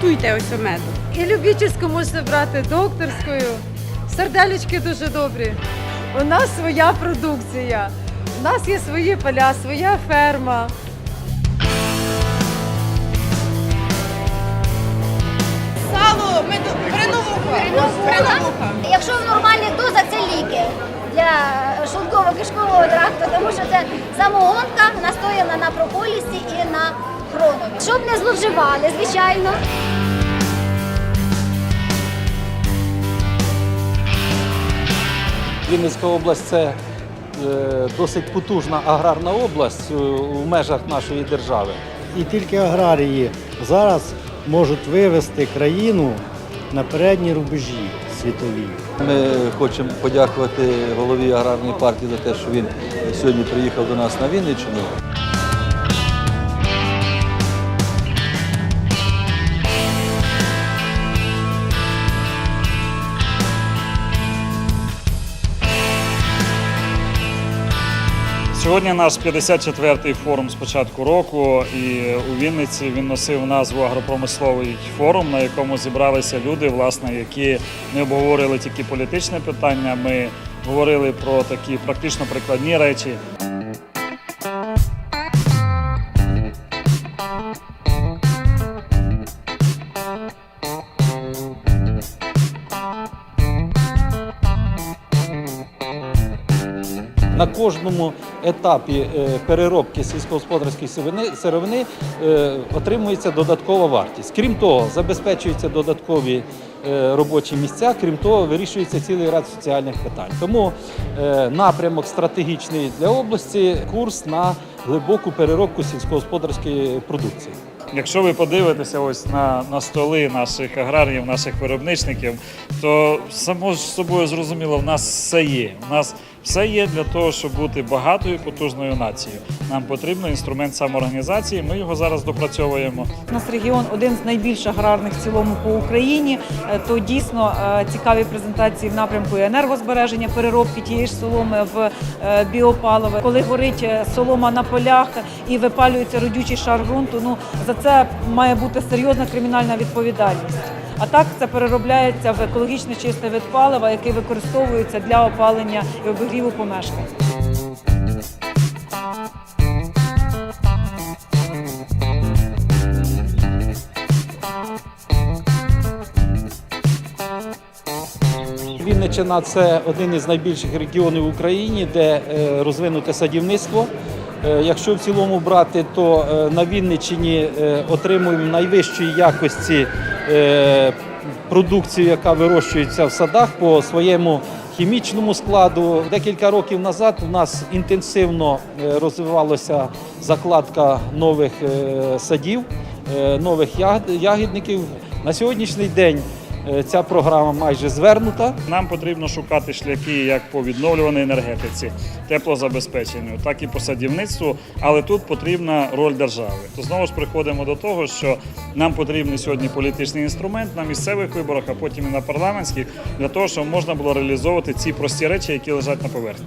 скуштуйте ось меду. І любительську можна брати докторською. Серделечки дуже добрі. У нас своя продукція. У нас є свої поля, своя ферма. Сало, меду, переновуха. Якщо в нормальних дозах це ліки для шлунково-кишкового тракту, тому що це самогонка настояна на прополісі і на хронові. Щоб не зловживали, звичайно. Вінницька область це е, досить потужна аграрна область в межах нашої держави. І тільки аграрії зараз можуть вивести країну на передні рубежі світові. Ми хочемо подякувати голові аграрної партії за те, що він сьогодні приїхав до нас на Вінниччину. Сьогодні наш 54-й форум з початку року, і у Вінниці він носив назву Агропромисловий форум, на якому зібралися люди, власне, які не обговорили тільки політичне питання. Ми говорили про такі практично прикладні речі. На кожному етапі е, переробки сільськогосподарської сировини, е, отримується додаткова вартість. Крім того, забезпечуються додаткові е, робочі місця, крім того, вирішується цілий ряд соціальних питань. Тому напрямок стратегічний для області курс на глибоку переробку сільськогосподарської продукції. Якщо ви подивитеся ось на, на столи наших аграріїв, наших виробничників, то само ж собою зрозуміло, в нас все є. У нас все є для того, щоб бути багатою потужною нацією. Нам потрібен інструмент самоорганізації. Ми його зараз допрацьовуємо. У нас регіон один з найбільш аграрних в цілому по Україні. Е, То дійсно е, цікаві презентації в напрямку енергозбереження, переробки тієї ж соломи в е, біопаливо. Коли горить солома на полях і випалюється родючий шар ґрунту, ну за це має бути серйозна кримінальна відповідальність. А так це переробляється в екологічно чистий вид палива, який використовується для опалення і обігріву помешкань. Вінниччина це один із найбільших регіонів в Україні, де е, розвинуте садівництво. Е, Якщо в цілому брати, то е, на Вінниччині отримуємо найвищої якості продукцію, яка вирощується в садах по своєму хімічному складу. Декілька років назад у нас інтенсивно е, розвивалася закладка нових е, садів, е, нових ягідників. На сьогоднішній день е, ця програма майже звернута. Нам потрібно шукати шляхи як по відновлюваній енергетиці, теплозабезпеченню, так і по садівництву. Але тут потрібна роль держави. То знову ж приходимо до того, що нам потрібний сьогодні політичний інструмент на місцевих виборах, а потім і на парламентських, для того, щоб можна було реалізовувати ці прості речі, які лежать на поверхні.